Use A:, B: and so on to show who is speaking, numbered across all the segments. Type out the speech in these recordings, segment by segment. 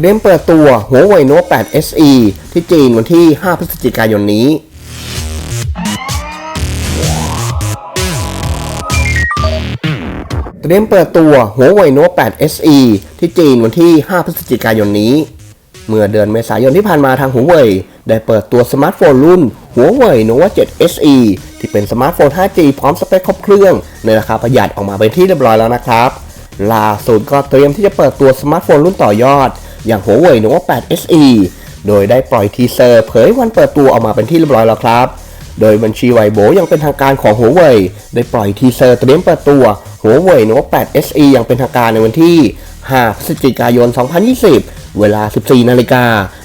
A: เตรียมเปิดตัวหัวเว่ยโน้ต8 SE ที่จีนวันที่ 5 พฤศจิกายนนี้ เตรียมเปิดตัวหัวเว่ยโน้ต8 SE ที่จีนวันที่ 5 พฤศจิกายนนี้ เมื่อเดือนเมษายนที่ผ่านมาทางหัวเว่ยได้เปิดตัวสมาร์ทโฟนรุ่นหัวเว่ยโนวา7 SE ที่เป็นสมาร์ทโฟน 5G พร้อมสเปคครบเครื่อง ในราคาประหยัดออกมาเป็นที่เรียบร้อยแล้วนะครับล่าสุดก็เตรียมที่จะเปิดตัวสมาร์ทโฟนรุ่นต่อยอด อย่างหัวเว่ยโนวา8 SE โดยได้ปล่อยทีเซอร์เผยวันเปิดตัวออกมาเป็นที่เรียบร้อยแล้วครับ โดยบัญชีไวโบยังเป็นทางการของหัวเว่ยได้ปล่อยทีเซอร์เตรียมเปิดตัวหัวเว่ยโน้ต8 SE อย่างเป็นทางการในวันที่ 5 พฤศจิกายน 2020 เวลา 14 นาฬิกา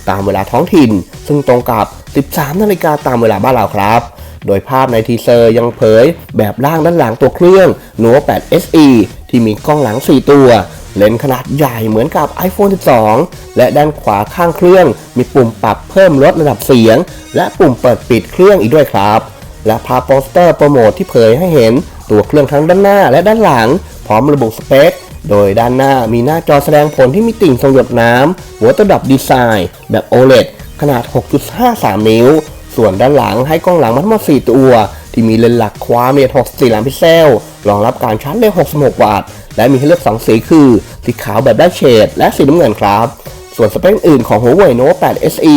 A: ตามเวลาท้องถิ่น ซึ่งตรงกับ 13 นาฬิกาตามเวลาบ้านเราครับโดยภาพในทีเซอร์ยังเผยแบบล่างด้านหลังตัวเครื่อง n o 8 SE ที่มีกล้องหลัง 4 ตัว เลนส์ขนาดใหญ่เหมือนกับ iPhone 12 และด้านขวาข้างเครื่อง มีปุ่มปรับเพิ่มลดระดับเสียง และปุ่มเปิดปิดเครื่องอีกด้วยครับ และภาพโปสเตอร์โปรโมทที่เผยให้เห็นตัวเครื่องทั้งด้านหน้าและด้านหลัง พร้อมระบุสเปค โดยด้านหน้ามีหน้าจอแสดงผลที่มีติ่งทรงหยดน้ำหัวตัวดับดีไซน์ แบบ OLED ขนาด 6.53 นิ้ว ส่วนด้านหลังให้กล้องหลังมาทั้งหมด4ตัว ที่มีเลนส์หลักความละเอียด64ล้านพิกเซล รองรับการชาร์จเร็ว66 วัตต์ และมีให้เลือก 2 สีคือ สีขาวแบบได้เฉดและสีน้ำเงินครับ ส่วนสเปคอื่นของ Huawei Note 8 SE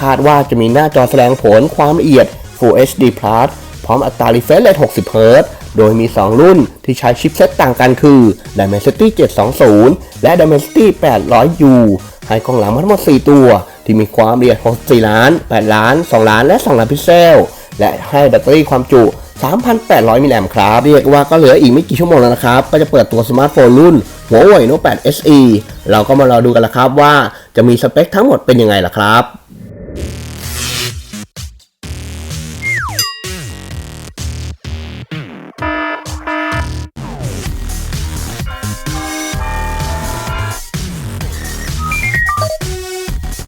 A: คาดว่าจะมีหน้าจอแสดงผลความละเอียด Full HD Plus พร้อมอัตรา refresh rate 60 Hz โดยมี 2 รุ่นที่ใช้ชิปเซตต่างกันคือ Dimensity 720 และ Dimensity 800U ให้กล้องหลังมาทั้งหมด 4 ตัว ที่มีความละเอียด64ล้าน 8 ล้าน 2 ล้าน และ 2 ล้านพิกเซล และให้แบตเตอรี่ความจุ 3,800 มิลลิแอมป์ครับ เรียกว่าก็เหลืออีกไม่กี่ชั่วโมงแล้วนะครับ ก็จะเปิดตัวสมาร์ทโฟนรุ่น Huawei Note 8 SE เราก็มารอดูกันละครับว่าจะมีสเปคทั้งหมดเป็นยังไงล่ะครับ